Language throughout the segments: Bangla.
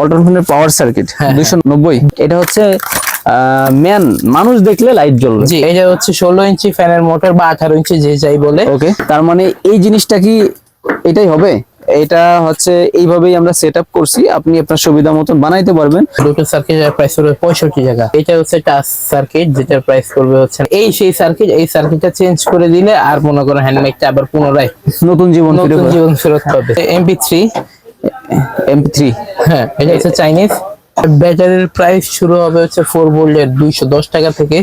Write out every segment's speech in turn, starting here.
অল্টারনেটের পাওয়ার সার্কিট হ্যাঁ, দুইশো নব্বই। এটা হচ্ছে ম্যান মানুষ দেখলে লাইট জ্বলবে। জি এটা হচ্ছে ষোলো ইঞ্চি ফ্যানের মোটর বা আঠারো ইঞ্চি যে যাই বলে। ওকে তার মানে এই জিনিসটা কি এটাই হবে? এটা হচ্ছে এইভাবেই আমরা সেট আপ করছি আপনি আপনার সুবিধা মতন বানাইতে পারবেন। দুটো সার্কিটের প্রাইস পড়বে পঁয়ষট্টি টাকা এটা হচ্ছে টাচ সার্কিট যেটার প্রাইস পড়বে হচ্ছে এই সেই সার্কিট এই সার্কিটটা চেঞ্জ করে দিলে আর মনে করো হ্যান্ডমেকটা আবার পুনরায় নতুন জীবন নতুন জীবন ফেরত পাবে। এমপি থ্রি এমপি হ্যাঁ এটা হচ্ছে চাইনিজ ব্যাটারির প্রাইস শুরু হবে হচ্ছে ভোল্টের দুইশো দশ টাকা থেকে।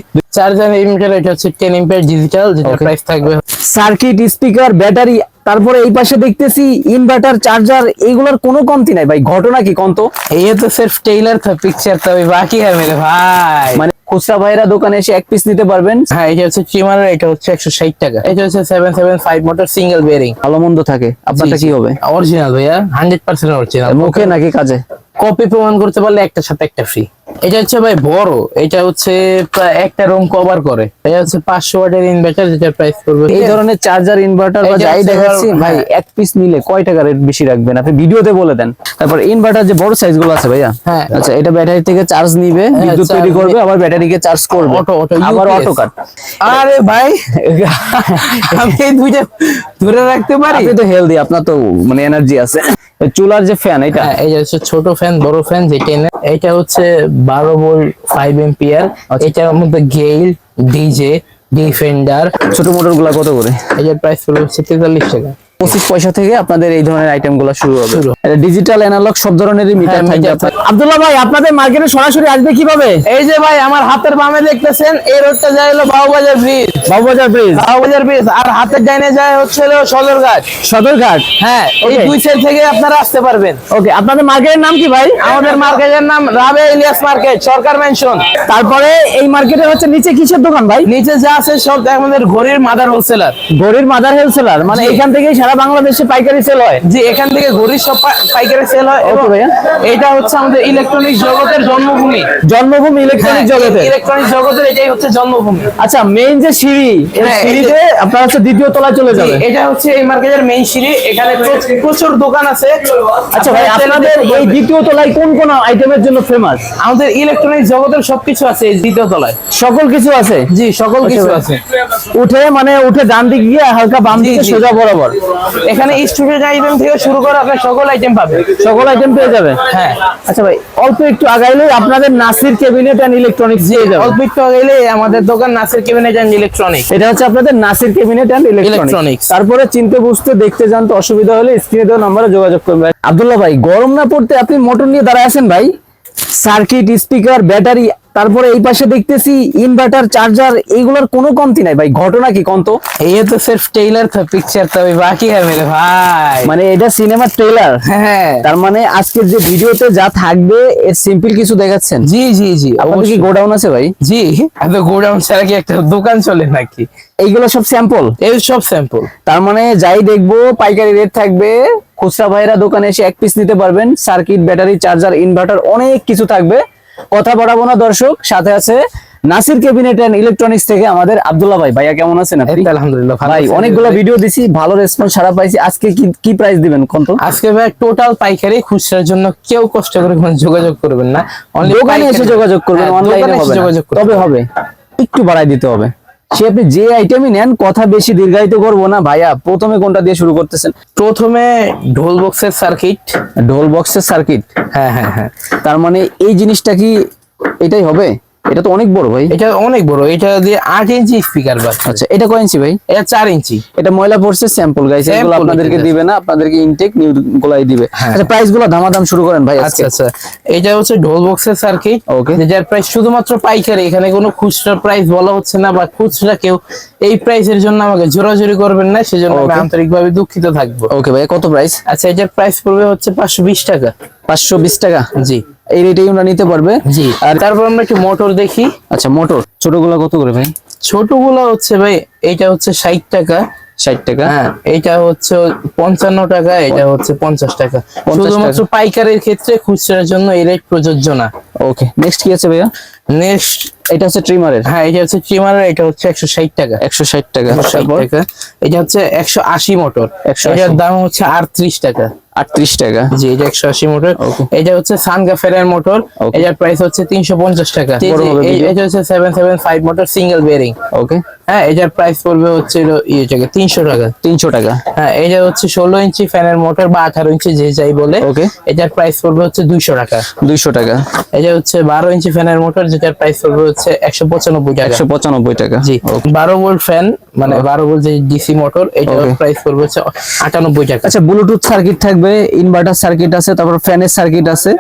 এটা হচ্ছে টেন ডিজিটাল যেটা প্রাইস থাকবে সার্কিট স্পিকার ব্যাটারি তারপরে এই পাশে দেখতেছি ইনভার্টার চার্জার এগুলোর কোনো কমতি নাই ভাই। ঘটনা কি কন্ত? এই তো সির্ফ টেইলার পিকচার তবে বাকি আর মেরে ভাই। মানে খুচরা ভাইরা দোকানে এসে এক পিস নিতে পারবেন। হ্যাঁ এটা হচ্ছে চিমারের এটা হচ্ছে একশো ষাট টাকা। এটা হচ্ছে seven seven five motor single bearing ভালো মন্দ থাকে। আপনারটা কি হবে? অরিজিনাল ভাইয়া হান্ড্রেড পার্সেন্ট অরিজিনাল মুখে নাকি কাজে? কপি প্রমাণ করতে পারলে একটা সাথে একটা ফ্রি এটা হচ্ছে ভাই বড় এটা হচ্ছে একটা রুম কভার করে। এটা হচ্ছে পাঁচশো ওয়াটের ইনভার্টার যেটার প্রাইস পড়বে। এই ধরনের চার্জার ইনভার্টার বা যাই দেখাচ্ছি ভাই হ্যাঁ। এক পিস নিলে কয় টাকা রেট বেশি রাখবেন? আপনি ভিডিওতে বলে দেন। তারপর ইনভার্টার যে বড় সাইজগুলো আছে ভাইয়া হ্যাঁ। আচ্ছা এটা ব্যাটারি থেকে চার্জ নিবে বিদ্যুৎ charge তৈরি করবে। আবার ব্যাটারিকে চার্জ করবে। অটো অটো আবার অটো কাট আরে ভাই আমি এই দুইটা ধরে রাখতে পারি? আপনি তো হেলদি আপনার তো মানে এনার্জি আছে। চুলার যে ফ্যান এটা? হ্যাঁ, এই যে ছোট ফ্যান বড় ফ্যান যেটা এটা হচ্ছে বারো ভোল্ট ফাইভ এম্পিয়ার। এটার মধ্যে গেইল ডিজে ডিফেন্ডার। ছোট মোটরগুলা কত করে? এটার প্রাইস হলো হচ্ছে তেতাল্লিশ টাকা। পঁচিশ পয়সা থেকে আপনাদের এই ধরনের আইটেমগুলো শুরু হবে। ডিজিটাল অ্যানালগ সব ধরনেরই মিটার হ্যাঁ, থাকবে আব্দুল্লাহ ভাই আপনাদের মার্কেটে সরাসরি আসবে কীভাবে? এই যে ভাই আমার হাতের বামে দেখতেছেন এই রোডটা যায় হলো Babubazar bridge Babubazar bridge Babubazar bridge আর হাতের ডাইনে যায় হচ্ছে হলো সদরঘাট। সদরঘাট? হ্যাঁ এই দুই সাইড থেকে আপনারা আসতে পারবেন। ওকে আপনাদের মার্কেটের নাম কি ভাই? আমাদের মার্কেটের নাম রাবে ইলিয়াস মার্কেট সরকার মেনশন তারপরে এই মার্কেটে হচ্ছে নিচে কিসের দোকান ভাই? নিচে যা আছে সব আমাদের ঘড়ির মাদার হোলসেলার ঘড়ির মাদার হোলসেলার মানে। এখান থেকেই সারা বাংলাদেশে পাইকারি সেল হয়। জি এখান থেকে ঘড়ির সব পাইকারি সেল হয় এবং ভাইয়া। এটা হচ্ছে আমাদের ইলেকট্রনিক জগতের জন্মভূমি। জন্মভূমি হ্যাঁ, ইলেকট্রনিক জগতে ইলেকট্রনিক জগতের এটাই হচ্ছে জন্মভূমি। আচ্ছা মেইন যে সিঁড়ি হ্যাঁ, সিঁড়িতে আপনার হচ্ছে দ্বিতীয় তলায় চলে যাবে। এটা হচ্ছে এই মার্কেটের মেইন সিঁড়ি। এখানে প্রচুর দোকান আছে। আচ্ছা ভাই আপনাদের এই দ্বিতীয় তলায় কোন কোন আইটেমের জন্য ফেমাস আমাদের ইলেকট্রনিক জগতের সবকিছু আছে এই দ্বিতীয় তলায়। সকল কিছু আছে? জি সকল কিছু আছে। উঠে মানে উঠে ডান দিকে গিয়ে হালকা বাম দিকে সোজা বরাবর। এখানে স্টুডেন্ট আইটেম থেকে শুরু করে আপনার সকল আইটেম পাবেন সকল আইটেম পেয়ে যাবে? হ্যাঁ। আচ্ছা ভাই অল্প একটু আগাইলে আপনাদের নাসির ক্যাবিনেট এন্ড ইলেকট্রনিক্স দিয়ে যাবে। অল্প একটু আগাইলে আমাদের দোকান নাসির ক্যাবিনেট এন্ড ইলেকট্রনিক এটা হচ্ছে আপনাদের নাসির ক্যাবিনেট এন্ড ইলেকট্রনিক্স তারপরে চিনতে বুঝতে দেখতে জানতে অসুবিধা হলে স্ক্রিনে দেওয়া নম্বরে যোগাযোগ করবেন। আব্দুল্লাহ ভাই গরম না পড়তে আপনি মোটর নিয়ে দাঁড়ায় আছেন ভাই? সার্কিট স্পিকার ব্যাটারি তারপরে এই পাশে দেখতেছি ইনভার্টার চার্জার এইগুলোর কোনো কমতি নাই। ভাই ঘটনা কি কন্ত এই তো সেলফ ট্রেলার তো পিকচার তবে বাকি হ্যাঁ মেরে ভাই। মানে এটা সিনেমার ট্রেলার হ্যাঁ। তার মানে আজকের যে ভিডিওতে যা থাকবে সিম্পল কিছু দেখাচ্ছেন? জি জি জি আপনাদের কি গোডাউন আছে ভাই? জি এত গোডাউন ছাড়া কি একটা দোকান চলে নাকি? এইগুলো সব স্যাম্পল এই সব স্যাম্পল তার মানে যাই দেখব পাইকারি রেট থাকবে খুচরা ভাইরা দোকানে এসে এক পিস নিতে পারবেন। সার্কিট ব্যাটারি চার্জার ইনভার্টার অনেক কিছু থাকবে। কথা বাড়াবো না দর্শক সাথে আছে নাসির ক্যাবিনেট এন্ড ইলেকট্রনিক্স থেকে আমাদের আব্দুল্লাহ ভাই। ভাইয়া কেমন আছেন আপনি? আলহামদুলিল্লাহ ভাই অনেকগুলো ভিডিও দিছি ভালো রেসপন্স সারা পাইছি। আজকে কি কি প্রাইস দিবেন কোন তো? আজকে ভাই টোটাল পাইকারি খুচরার জন্য কেউ কষ্ট করে কোনো যোগাযোগ করবেন না। দোকানে এসে যোগাযোগ করবেন হ্যাঁ, অনলাইনে এসে হবে যোগাযোগ। তবে হবে। একটু বাড়াই দিতে হবে। সে আপনি যে আইটেমই নেন কথা বেশি দীর্ঘায়িত করব না ভাইয়া। প্রথমে কোনটা দিয়ে শুরু করতেছেন? প্রথমে ঢোল বক্সের সার্কিট ঢোল বক্সের সার্কিট হ্যাঁ হ্যাঁ হ্যাঁ। তার মানে এই জিনিসটা কি এটাই হবে? এটা তো অনেক বড় ভাই। এটা অনেক বড় এটা দিয়ে আট ইঞ্চি স্পিকার বাস আচ্ছা এটা কয় ইঞ্চি ভাই? এটা চার ইঞ্চি। এটা ময়লা পড়ছে স্যাম্পল গাইস এগুলো আপনাদেরকে দিবে না আপনাদেরকে ইনটেক নিউ গুলাই দিবে। হ্যাঁ। আচ্ছা প্রাইসগুলো ধামাধাম শুরু করেন ভাই আজকে। আচ্ছা আচ্ছা। এটা হচ্ছে ঢোল বক্সের সার্কিট Okay. যেটার প্রাইস শুধুমাত্র পাইকারি এখানে কোনো খুচরা প্রাইস বলা হচ্ছে না বা খুচরা কেউ এই প্রাইসের জন্য আমাকে জোরাজুরি করবেন না সেজন্য আমি. আন্তরিকভাবে দুঃখিত থাকব। ওকে ভাই কত প্রাইস আচ্ছা এটার প্রাইস পড়বে হচ্ছে পাঁচশো বিশ টাকা। পাঁচশো বিশ টাকা? জি। এই রেটেই আমরা নিতে পারবে। জি। আর তারপর আমরা একটু মোটর দেখি। আচ্ছা মোটর। ছোটগুলো কত করে ভাই? ছোটগুলো হচ্ছে ভাই এটা হচ্ছে ষাট টাকা। ষাট টাকা? হ্যাঁ এটা হচ্ছে পঞ্চান্ন টাকা এটা হচ্ছে পঞ্চাশ টাকা। টাকা। শুধুমাত্র পাইকারের ক্ষেত্রে খুচরার জন্য এই রেট প্রযোজ্য না। ওকে নেক্সট কি আছে ভাইয়া? নেক্সট এটা হচ্ছে ট্রিমারের হ্যাঁ এটা হচ্ছে ট্রিমারের এটা হচ্ছে একশো ষাট টাকা। একশো ষাট টাকা। এটা হচ্ছে একশো আশি মোটর 180 এটার দাম হচ্ছে আটত্রিশ টাকা। আটত্রিশ টাকা। জি এটা একশো আশি মোটর এটা হচ্ছে সানগাফের মোটর এটার প্রাইস হচ্ছে তিনশো পঞ্চাশ টাকা। এটা হচ্ছে seven seven five motor single bearing okay হ্যাঁ এটার প্রাইস পড়বে হচ্ছে ইয়ে টাকা তিনশো টাকা। তিনশো টাকা। হ্যাঁ এটা হচ্ছে ষোলো ইঞ্চি ফ্যানের মোটর বা আঠারো ইঞ্চি যে যাই বলে। Okay. এটার প্রাইস পড়বে হচ্ছে দুইশো টাকা। দুইশো টাকা। এটা হচ্ছে বারো ইঞ্চি ফ্যানের মোটর যেটার প্রাইস পড়বে হচ্ছে একশো পঁচানব্বই টাকা। একশো পঁচানব্বই টাকা। জি বারো ভোল্ট ফ্যান মানে বারো ভোল্ট যে ডিসি মোটর এটার প্রাইস পড়বে হচ্ছে আটানব্বই টাকা। আচ্ছা ব্লুটুথ সার্কিট থাকবে ইনভার্টার সার্কিট আছে তারপর ফ্যানের সার্কিট আছে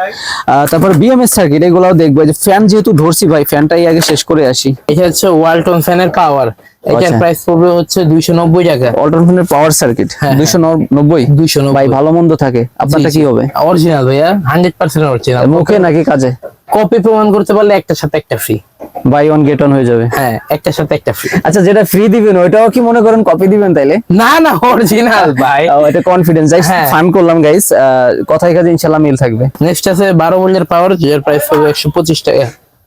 তারপর বিএমএস সার্কিট এগুলাও দেখবে যে ফ্যান যেহেতু ধরছি ভাই ফ্যানটাই আগে শেষ করে আসি। এটা হচ্ছে ওয়ালটন ফ্যানের পাওয়ার এটার আচ্ছা। প্রাইস পড়বে হচ্ছে দুইশো নব্বই টাকা। অল্টন ফ্যানের পাওয়ার সার্কিট হ্যাঁ, দুইশো নব্বই? দুইশো ভাই ভালো মন্দ থাকে। আপনারটা কি হবে? অরিজিনাল ভাইয়া হান্ড্রেড পার্সেন্ট অরিজিনাল মুখে নাকি কাজে? কপি প্রমাণ করতে পারলে একটার সাথে একটা free buy one get one হয়ে যাবে। হ্যাঁ একটার সাথে একটা ফ্রি আচ্ছা যেটা ফ্রি দিবেন ওইটাও কি মনে করেন কপি দিবেন তাইলে? না না অরিজিনাল ভাই। এটা কনফিডেন্স হ্যাঁ। ফান করলাম গাইস কথাই কাজে ইনশাআল্লাহ মিল থাকবে। নেক্সট আছে বারো ভোল্টের পাওয়ার যার প্রাইস একশো পঁচিশ টাকা।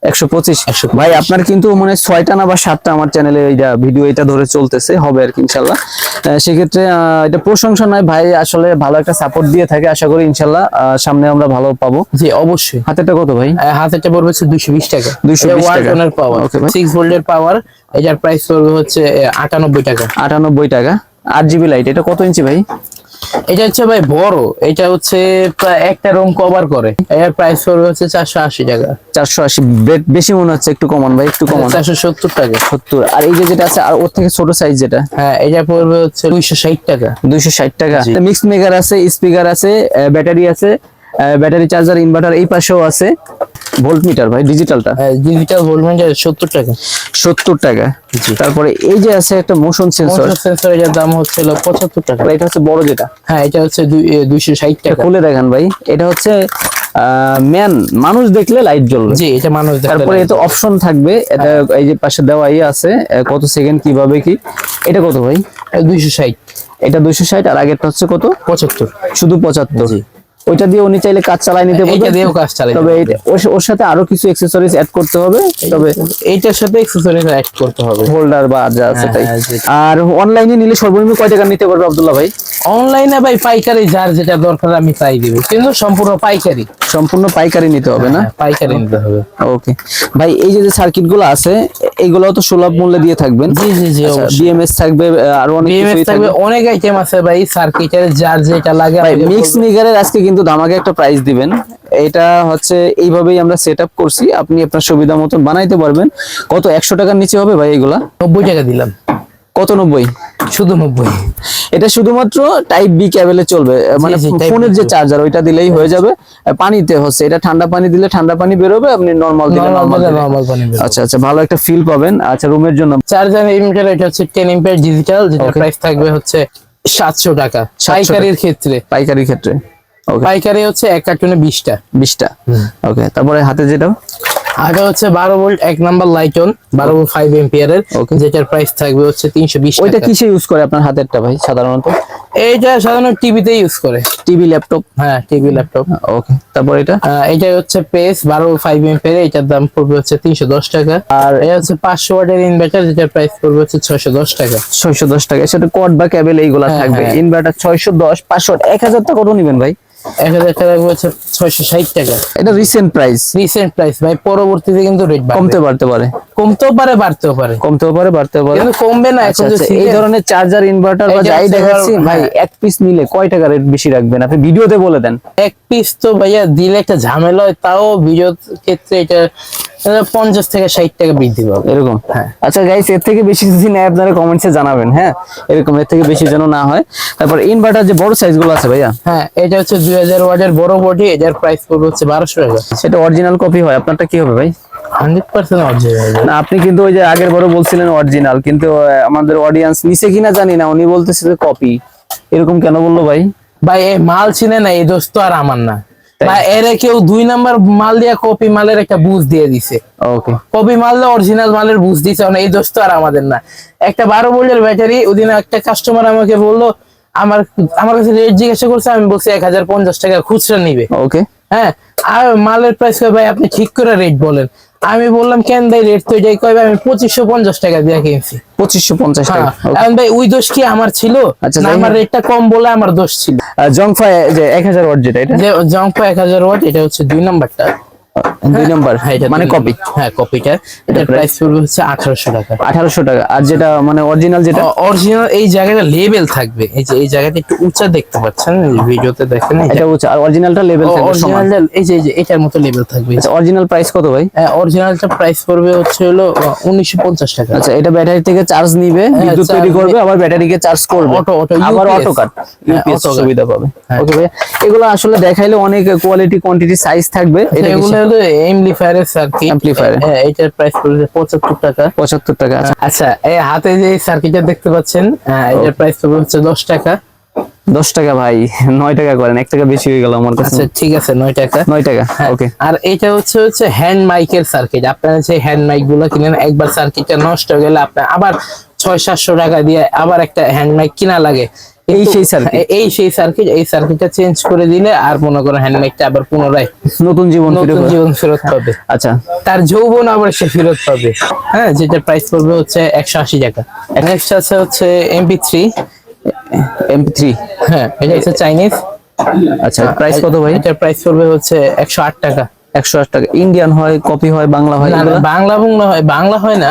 একশো পঁচিশ। 125 ভাই আপনার কিন্তু মানে ছয়টা না বা সাতটা আমার চ্যানেলে এইটা ভিডিও এটা ধরে চলতেছে হবে আর কি ইনশাল্লাহ। সেক্ষেত্রে এটা প্রশংসা নয় ভাই আসলে ভালো একটা সাপোর্ট দিয়ে থাকে আশা করি ইনশাল্লাহ সামনে আমরা ভালো পাবো। জি অবশ্যই। হাতেরটা কত ভাই? হাতেরটা পড়বে হচ্ছে দুইশো বিশ টাকা। 220 টাকা। ওয়ালটনের পাওয়ার সিক্স ভোল্টের পাওয়ার এটার প্রাইস পড়বে হচ্ছে আটানব্বই টাকা। আটানব্বই টাকা। আট জিবি লাইট এটা কত ইঞ্চি ভাই? এটা হচ্ছে ভাই বড়। এটা হচ্ছে প্রায় একটা রুম কভার করে। এর প্রাইস পড়বে হচ্ছে চারশো আশি টাকা। চারশো আশি বেশি মনে হচ্ছে একটু কমান ভাই একটু কমান। চারশো সত্তর টাকা। সত্তর। আর এই যে যেটা আছে আর ওর থেকে ছোট সাইজ যেটা? হ্যাঁ এটা পড়বে হচ্ছে দুইশো ষাট টাকা। দুইশো ষাট টাকা। মিক্স মেকার আছে স্পিকার আছে ব্যাটারি আছে ব্যাটারি চার্জার ইনভার্টার এই পাশেও আছে। ভোল্ট মিটার ভাই ডিজিটালটা হ্যাঁ ডিজিটাল ভোল্টমেন্ট সত্তর টাকা। সত্তর টাকা। তারপরে এই যে আছে একটা মোশন সেন্সর মোটর সেন্সর এটার দাম হচ্ছে হলো পঁচাত্তর টাকা। এটা হচ্ছে বড় যেটা? হ্যাঁ এটা হচ্ছে দুইশো ষাট এটা টাকা। খুলে দেখেন ভাই। এটা হচ্ছে ম্যান মানুষ দেখলে লাইট জ্বলবে। জি এটা মানুষ দেখতে তারপরে। এতে অপশন থাকবে। এটা এই যে পাশে দেওয়া ই আছে কত সেকেন্ড কীভাবে কি? এটা কত ভাই? দুইশো ষাট। এটা দুইশো ষাট আর আগেরটা হচ্ছে কত? পঁচাত্তর। শুধু পঁচাত্তর। জি। ওইটা দিয়ে উনি চাইলে কাজ চালাই নিতে এইটা এটা দিয়েও কাজ চালাই তবে ওর সাথে আরও কিছু অ্যাকসেসরিজ অ্যাড করতে হবে। তবে এইটার সাথে অ্যাকসেসরিজ অ্যাড করতে হবে। হোল্ডার বা যা আছে হ্যাঁ, তাই। হ্যাঁ, আর অনলাইনে নিলে সর্বনিম্ন কয় টাকা নিতে পারবে আব্দুল্লাহ ভাই? অনলাইনে ভাই পাইকারি যার যেটা দরকার আমি তাই দিব। কিন্তু সম্পূর্ণ পাইকারি। সম্পূর্ণ পাইকারি নিতে হবে না? হ্যাঁ, পাইকারি নিতে হবে। ওকে। ভাই এই যে যে সার্কিটগুলো আছে এইগুলো তো সুলভ মূল্যে দিয়ে থাকবেন? জি জি জি অবশ্যই। বিএমএস থাকবে আর অনেক বিএমএস থাকবে অনেক আইটেম আছে ভাই সার্কিটের যার যেটা লাগে ভাই মিক্স। মিগারের আজকে কিন্তু ধামাকে একটা প্রাইস দিবেন। এটা হচ্ছে এইভাবেই আমরা সেট আপ করছি। আপনি আপনার সুবিধা মতন বানাইতে পারবেন। কত? একশো টাকার নিচে হবে ভাই এগুলা? নব্বই টাকা দিলাম। কত নব্বই? শুধু নব্বই। এটা শুধুমাত্র টাইপ বি ক্যাবেলে চলবে মানে ফোনের যে চার্জার ওইটা দিলেই হয়ে যাবে। পানিতে হচ্ছে এটা ঠান্ডা পানি দিলে ঠান্ডা পানি বেরোবে আপনি নর্মাল দিলে নরমাল পানি আচ্ছা আচ্ছা ভালো একটা ফিল পাবেন। আচ্ছা রুমের জন্য চার্জার ইমিটার এটা হচ্ছে টেন এম্পিয়ার ডিজিটাল যেটা প্রাইস থাকবে হচ্ছে সাতশো টাকা। 700 পাইকারির ক্ষেত্রে। পাইকারি ক্ষেত্রে। ওকে পাইকারি হচ্ছে এক কার্টুনে বিশটা। বিশটা। ওকে তারপরে হাতে যেটা? আগে হচ্ছে বারো ভোল্ট এক নাম্বার লাইটন বারো ভোল্ট ফাইভ এম্পিয়ারের যেটার প্রাইস থাকবে হচ্ছে তিনশো বিশ ওইটা টাকা। কিসে ইউজ করে আপনার হাতেরটা ভাই সাধারণত? এইটা সাধারণত টিভিতে ইউজ করে। টিভি ল্যাপটপ হ্যাঁ টিভি ল্যাপটপ ওকে তারপর এটা? এটা হচ্ছে পেস বারো ফাইভ এম্পিয়ার এটার দাম পড়বে হচ্ছে তিনশো দশ টাকা। আর এটা হচ্ছে পাঁচশো ওয়াটের ইনভার্টার যেটার প্রাইস পড়বে হচ্ছে ছয়শো দশ টাকা। ছয়শো দশ টাকা। সেটা কট বা ক্যাবেল এইগুলা হ্যাঁ, থাকবে। হ্যাঁ। ইনভার্টার ছয়শো দশ পাঁচশো এক হাজার টাকা কত নিবেন ভাই? এক হাজার টাকা হচ্ছে ছয়শো ষাট টাকা। এটা রিসেন্ট প্রাইস রিসেন্ট প্রাইস ভাই পরবর্তীতে কিন্তু রেট কমতে পারে। কমতেও পারে বাড়তেও পারে। কমতেও পারে বাড়তেও পারে। কিন্তু কমবে না আচ্ছা এখন আচ্ছা, এই ধরনের চার্জার ইনভার্টার বা যাই দেখাচ্ছি ভাই হ্যাঁ। এক পিস নিলে কয় টাকা রেট বেশি রাখবেন? আপনি ভিডিওতে বলে দেন। এক পিস তো ভাইয়া দিলে একটা ঝামেলা হয় তাও ভিডিও ক্ষেত্রে এটা পঞ্চাশ থেকে ষাট টাকা বৃদ্ধি পাবে। এরকম? হ্যাঁ। আচ্ছা গাইস এর থেকে বেশি যদি নেয় আপনারা কমেন্টসে জানাবেন হ্যাঁ? এরকম এর থেকে বেশি যেন না হয়। তারপর ইনভার্টার যে বড় সাইজগুলো আছে ভাইয়া? হ্যাঁ এটা হচ্ছে দুই হাজার ওয়াটের বড় বডি এটার প্রাইস পড়বে হচ্ছে বারোশো টাকা। সেটা অরিজিনাল কপি হয় আপনারটা কি হবে ভাই? হান্ড্রেড পার্সেন্ট অরিজিনাল না আপনি কিন্তু ওই যে আগের বড় বলছিলেন অরিজিনাল কিন্তু আমাদের অডিয়েন্স নিচে কিনা জানি না উনি বলতেছে যে কপি এরকম কেন বলল ভাই? ভাই মাল চিনে না এই দোস্ত আর আমার না। বা এর কেউ দুই নাম্বার মাল দিয়া কপি মালের একটা বুঝ দিয়ে দিছে। ওকে। কপি মাল অরিজিনাল মালের বুঝ দিছে মানে এই দোস্ত আর আমাদের না। একটা বারো ভোল্টের ব্যাটারি ওদিন একটা কাস্টমার আমাকে বলল আমার আমার কাছে রেট জিজ্ঞাসা করছে আমি বলছি এক হাজার পঞ্চাশ টাকা খুচরা নিবে। ওকে। হ্যাঁ আর মালের প্রাইস ভাই আপনি ঠিক করে রেট বলেন। আমি বললাম কেন ভাই রেট তো এটাই কয় আমি পঁচিশশো পঞ্চাশ টাকা দিয়ে কিনছি। পঁচিশশো পঞ্চাশ হ্যাঁ। টাকা Okay. ভাই ওই দোষ কি আমার ছিল? আচ্ছা, আমার রেটটা কম বলে আমার দোষ ছিল। জংফা এক হাজার ওয়াট যেটা এটা? যে জঙ্পা এক হাজার ওয়াট এটা হচ্ছে দুই নাম্বারটা। দুই নম্বর? হ্যাঁ মানে কপি হ্যাঁ কপিটা এটার প্রাইস পড়বে হচ্ছে আঠারোশো টাকা। আঠারোশো টাকা। আর যেটা মানে অরিজিনাল যেটা? অরিজিনাল এই জায়গাটা লেভেল থাকবে। এই যে এই জায়গাটা একটু উঁচা দেখতে পাচ্ছেন ভিডিওতে দেখেন এটা হচ্ছে আর অরিজিনালটা লেভেল থাকবে সমান। এই যে এই যে এটার মতো লেভেল থাকবে। আচ্ছা অরিজিনাল প্রাইস কত ভাই? অরিজিনালটা প্রাইস পড়বে হচ্ছে হলো উনিশশো পঞ্চাশ টাকা। আচ্ছা এটা ব্যাটারি থেকে চার্জ নিবে বিদ্যুৎ তৈরি করবে আবার ব্যাটারিকে চার্জ করবে। Auto- auto, আবার অটো কাট হ্যাঁ, সুবিধা পাবে। হ্যাঁ। ওকে ভাই এগুলো আসলে দেখাইলে অনেক কোয়ালিটি কোয়ান্টিটি সাইজ থাকবে। এটা এগুলো হলো এমপ্লিফায়ারের সার্কিট Amplifier। হ্যাঁ এটার প্রাইস পড়বে পঁচাত্তর টাকা। পঁচাত্তর টাকা আচ্ছা। আচ্ছা এই হাতে যে সার্কিটটা দেখতে পাচ্ছেন আহ, এটার প্রাইস পড়বে হচ্ছে দশ টাকা। দশ টাকা ভাই নয় টাকা করেন এক টাকা বেশি হয়ে গেল আমার কাছে। আচ্ছা ঠিক আছে নয় টাকা। নয় টাকা হ্যাঁ, ওকে আর এটা হচ্ছে হচ্ছে হ্যান্ড মাইকের সার্কিট আপনারা যে হ্যান্ড মাইকগুলো কিনেন একবার সার্কিটটা নষ্ট হয়ে গেলে আপনার আবার ছয় সাতশো টাকা দিয়ে আবার একটা হ্যান্ড মাইক কিনা লাগে। এই কিন্তু- সেই? এ- এই সেই সার্কিট এই সার্কিটটা চেঞ্জ করে দিলে আর মনে করেন হ্যান্ড মাইকটা আবার পুনরায় নতুন জীবন নতুন জীবন ফেরত পাবে। আচ্ছা। তার যৌবন আবার সে ফেরত পাবে। হ্যাঁ যেটা প্রাইস পড়বে হচ্ছে একশো আশি টাকা। নেক্সট আছে হচ্ছে এমপি থ্রি এমপি থ্রি হ্যাঁ এটা হচ্ছে চাইনিজ আচ্ছা প্রাইস কত ভাই? এটার প্রাইস পড়বে হচ্ছে একশো আট টাকা। একশো আট টাকা। ইন্ডিয়ান হয় কপি হয় বাংলা হয়? বাংলা বাংলা হয় বাংলা হয় না।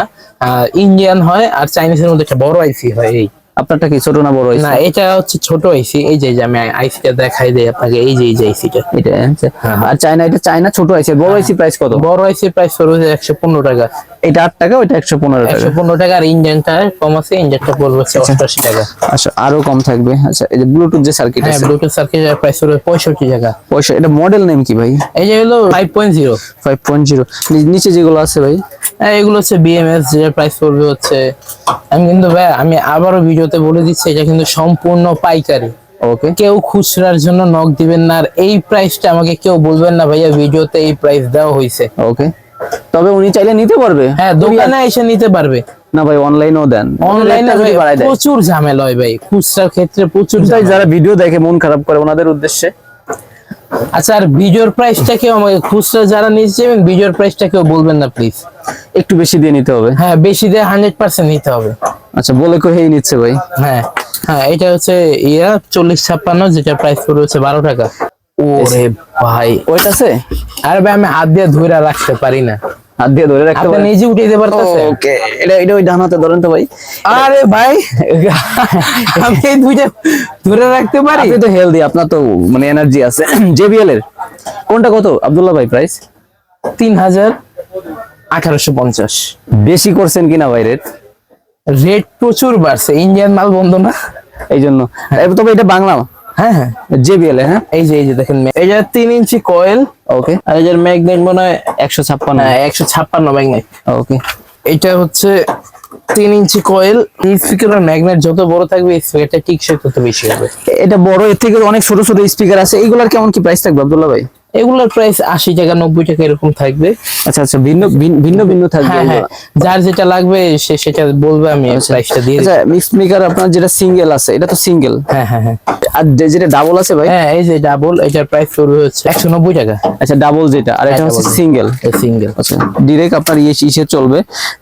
ইন্ডিয়ান হয় আর চাইনিজের মধ্যে একটা বড় আইসি হয় এই। আপনারটা কি ছোট না বড় না এটা হচ্ছে ছোট আইসি এই যে আমি আইসিটা দেখাই দেই আপনাকে এই যে এই যে আইসিটা এটা আচ্ছা। আর চায়না এটা চায়না ছোট আইসি বড় আইসি প্রাইস কত? বড় আইসি প্রাইস একশো পনেরো টাকা। এটা আট টাকা ওইটা একশো পনেরো টাকা। একশো পনেরো টাকা আর ইন্ডিয়ানটা কম আছে ইন্ডিয়ানটা পড়বে হচ্ছে অষ্টআশি টাকা। আচ্ছা আরও কম থাকবে। আচ্ছা এই যে ব্লুটুথ যে সার্কিট হ্যাঁ আছে। ব্লুটুথ সার্কিটের প্রাইস পড়বে পঁয়ষট্টি টাকা। পয়সা এটা মডেল নেম কি ভাই? এই যে হলো five point zero five point zero নিচে যেগুলো আছে ভাই? হ্যাঁ এগুলো হচ্ছে বিএমএস যেটার প্রাইস পড়বে হচ্ছে আমি কিন্তু ভাই আমি আবারও ভিডিওতে বলে দিচ্ছি এটা কিন্তু সম্পূর্ণ পাইকারি। ওকে কেউ খুচরার জন্য নক দিবেন না আর এই প্রাইসটা আমাকে কেউ বলবেন না ভাইয়া ভিডিওতে এই প্রাইস দেওয়া হয়েছে ওকে তবে উনি চাইলে নিতে পারবে। হ্যাঁ দোকানে এসে নিতে পারবে। না ভাই অনলাইনেও দেন। অনলাইনে প্রচুর ঝামেলা হয় ভাই খুচরার ক্ষেত্রে প্রচুর যারা ভিডিও দেখে মন খারাপ করে ওনাদের উদ্দেশ্যে। আচ্ছা আর ভিডিওর প্রাইসটা কেউ আমাকে খুচরা যারা নিতে চাইবেন ভিডিওর প্রাইসটা কেউ বলবেন না প্লিজ একটু বেশি দিয়ে নিতে হবে। হ্যাঁ বেশি দিয়ে হান্ড্রেড পার্সেন্ট নিতে হবে। আচ্ছা বলে কহেই নিচ্ছে ভাই? হ্যাঁ হ্যাঁ এটা হচ্ছে ইয়া চল্লিশ ছাপ্পান্ন যেটা প্রাইস পড়বে হচ্ছে বারো টাকা। ওরে ভাই। ওইটা আছে? আরে ভাই আমি হাত দিয়ে ধরে রাখতে পারি না। হাত দিয়ে ধরে রাখতে পারেন? নিজে উঠে দিতে পারতেছেন? ওকে এটা এটা ওই ডান হাতে ধরেন তো ভাই। আরে ভাই আমি এই দুইটা ধরে রাখতে পারি? আপনি তো হেলদি আপনার তো মানে এনার্জি আছে। জেবিএল এর। কোনটা কত? আব্দুল্লাহ ভাই প্রাইস তিন হাজার আঠারোশো পঞ্চাশ। বেশি করছেন কিনা ভাই রেট রেট প্রচুর বাড়ছে। ইন্ডিয়ান মাল বন্ধ না? এই জন্য এবার তবে এটা বাংলা। হ্যাঁ হ্যাঁ। জেবিএল হ্যাঁ? এই যে এই যে দেখেন এই যে তিন ইঞ্চি কয়েল ওকে আর এই যে ম্যাগনেট মনে হয় একশো ছাপ্পান্ন। হ্যাঁ, একশো ছাপ্পান্ন ম্যাগনেট ওকে এটা হচ্ছে তিন ইঞ্চি কয়েল স্পিকার স্পিকারের ম্যাগনেট যত বড় থাকবে স্পিকারটা টিকসই তত বেশি হবে। এটা বড় এর থেকে অনেক ছোট ছোট স্পিকার আছে। এইগুলার কেমন কি প্রাইস থাকবে আব্দুল্লাহ ভাই? এগুলোর প্রাইস আশি টাকা নব্বই টাকা এরকম থাকবে। আচ্ছা আচ্ছা ভিন্ন ভিন্ন- ভিন্ন থাকবে হ্যাঁ হ্যাঁ। যার যেটা লাগবে সে সেটা বলবে আমি প্রাইসটা দিয়ে আচ্ছা মিক্স স্পিকার আপনার যেটা সিঙ্গেল আছে এটা তো সিঙ্গেল হ্যাঁ হ্যাঁ হ্যাঁ। আর যেটা ডাবল আছে ভাই? হ্যাঁ এই যে ডাবল এটার প্রাইস শুরু হচ্ছে একশো নব্বই টাকা। আচ্ছা ডাবল যেটা আর এটা হ্যাঁ, হচ্ছে সিঙ্গেল সিঙ্গেল আচ্ছা ডিরেক্ট আপনার ইয়ে ইসে চলবে।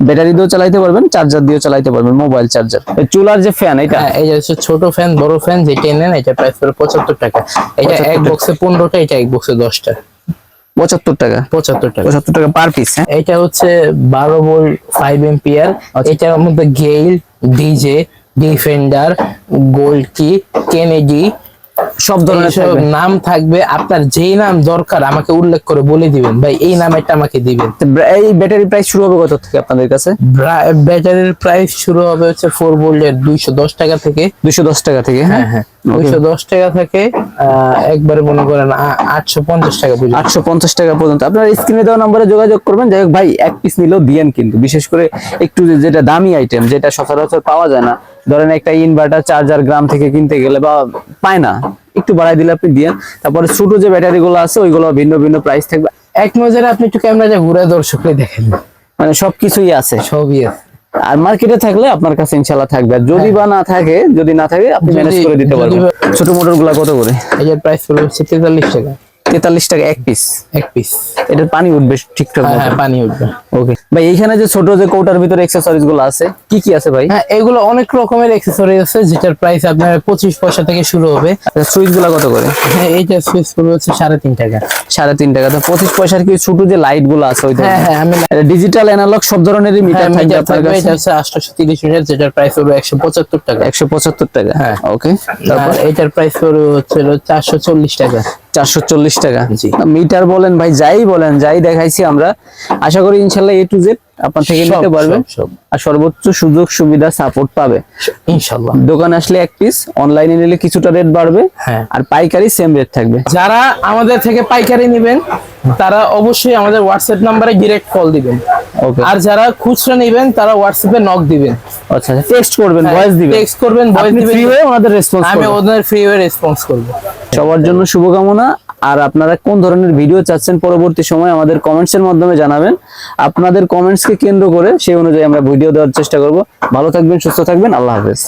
ব্যাটারি দিয়েও চালাইতে পারবেন চার্জার দিয়েও চালাইতে পারবেন মোবাইল চার্জার চুলার যে ফ্যান এটা? এই যে হচ্ছে ছোট ফ্যান বড় ফ্যান যেটা নেন এটা প্রাইস পঁচাত্তর টাকা। এটা 75 এক বক্সে পনেরোটা এটা এক বক্সে পঁচাত্তর টাকা? পঁচাত্তর টাকা। পঁচাত্তর টাকা পার পিস হ্যাঁ? এটা হচ্ছে বারো ভোল্ট ফাইভ এম্পিয়ার এটার মধ্যে গেইল ডিজে ডিফেন্ডার গোল্ড কি কেনেডি সব ধরনের নাম থাকবে আপনার যেই নাম দরকার আমাকে উল্লেখ করে বলে দিবেন। ভাই এই নামেরটা আমাকে দিবেন। এই ব্যাটারি প্রাইস শুরু হবে কত থেকে আপনাদের কাছে? ব্যাটারির প্রাইস শুরু হবে হচ্ছে ফোর ভোল্টের দুইশো দশ টাকা থেকে। দুইশো দশ টাকা থেকে হ্যাঁ? হ্যাঁ হ্যাঁ। দুইশো দশ টাকা থেকে আহ, একবারে মনে করেন আটশো পঞ্চাশ টাকা পর্যন্ত। আটশো পঞ্চাশ টাকা পর্যন্ত। আপনার স্ক্রিনে দেওয়া নম্বরে যোগাযোগ করবেন। যাই হোক ভাই এক পিস নিলেও দিয়েন কিন্তু। বিশেষ করে একটু যেটা দামি আইটেম যেটা সচরাচর পাওয়া যায় না। ধরেন একটা ইনভার্টার চার্জার গ্রাম থেকে কিনতে গেলে বা পায় না। একটু বাড়াই দিলে আপনি দিয়ে তারপরে ছোট যে ব্যাটারি গুলো আছে ওইগুলো ভিন্ন ভিন্ন প্রাইস থাকবে। এক নজরে আপনি একটু ক্যামেরা ঘুরে দর্শককে দেখেন। মানে সবকিছুই আছে। সবই আছে। আর মার্কেটে থাকলে আপনার কাছে ইনশাল্লাহ থাকবে। আর যদি বা না থাকে যদি না থাকে আপনি ম্যানেজ করে দিতে পারবেন। ছোট মোটরগুলা কত করে? এই প্রাইস হলো হচ্ছে টাকা। তেতাল্লিশ টাকা এক পিস এক পিস এটার পানি উঠবে ঠিকঠাক হ্যাঁ হ্যাঁ পানি উঠবে। ওকে ভাই এইখানে যে ছোট যে কৌটার ভিতরে অ্যাক্সেসরিজগুলো আছে কি কি আছে ভাই? হ্যাঁ এগুলো অনেক রকমের অ্যাক্সেসরি আছে যেটার প্রাইস আপনার পঁচিশ পয়সা থেকে শুরু হবে। সুইচগুলা কত করে? হ্যাঁ এইটা সুইচ পড়বে হচ্ছে সাড়ে তিন টাকা। সাড়ে তিন টাকা। তো পঁচিশ পয়সার কি ছোট যে লাইটগুলো আছে ওই হ্যাঁ হ্যাঁ আমি ডিজিটাল অ্যানালগ সব ধরনেরই মিটার হ্যাঁ, থাকবে আপনার কাছে? এটা হচ্ছে আটশোশো তিরিশ মিটার যেটার প্রাইস হবে একশো পঁচাত্তর টাকা। একশো পঁচাত্তর টাকা। হ্যাঁ। ওকে তারপর? এটার প্রাইস পড়বে হচ্ছে চারশো চল্লিশ টাকা। চারশো চল্লিশ টাকা জি। মিটার বলেন ভাই যাই বলেন যাই দেখাইছি আমরা আশা করি ইনশাল্লাহ এ টু জেড আপনার থেকে নিতে সব। আর সর্বোচ্চ সুযোগ সুবিধা সাপোর্ট পাবে। ইনশাল্লাহ দোকানে আসলে এক পিস অনলাইনে নিলে কিছুটা রেট বাড়বে। হ্যাঁ। আর পাইকারি সেম রেট থাকবে। যারা আমাদের থেকে পাইকারি নেবেন তারা অবশ্যই আমাদের হোয়াটসঅ্যাপ নাম্বারে ডিরেক্ট কল দিবেন। ওকে আর যারা খুচরা নেবেন তারা হোয়াটসঅ্যাপে নক দিবেন। আচ্ছা টেক্সট করবেন ভয়েস দিবেন। টেক্সট করবেন ভয়েস দিবেন। ফ্রি হয়ে ওনাদের রেসপন্স আমি ওদের ফ্রি হয়ে রেসপন্স করব। সবার জন্য শুভকামনা। আর আপনারা কোন ধরনের ভিডিও চাচ্ছেন পরবর্তী সময় আমাদের কমেন্টস এর মাধ্যমে জানাবেন। আপনাদের কমেন্টস কে কেন্দ্র করে সেই অনুযায়ী আমরা ভিডিও দেওয়ার চেষ্টা করব। ভালো থাকবেন, সুস্থ থাকবেন, আল্লাহ হাফেজ।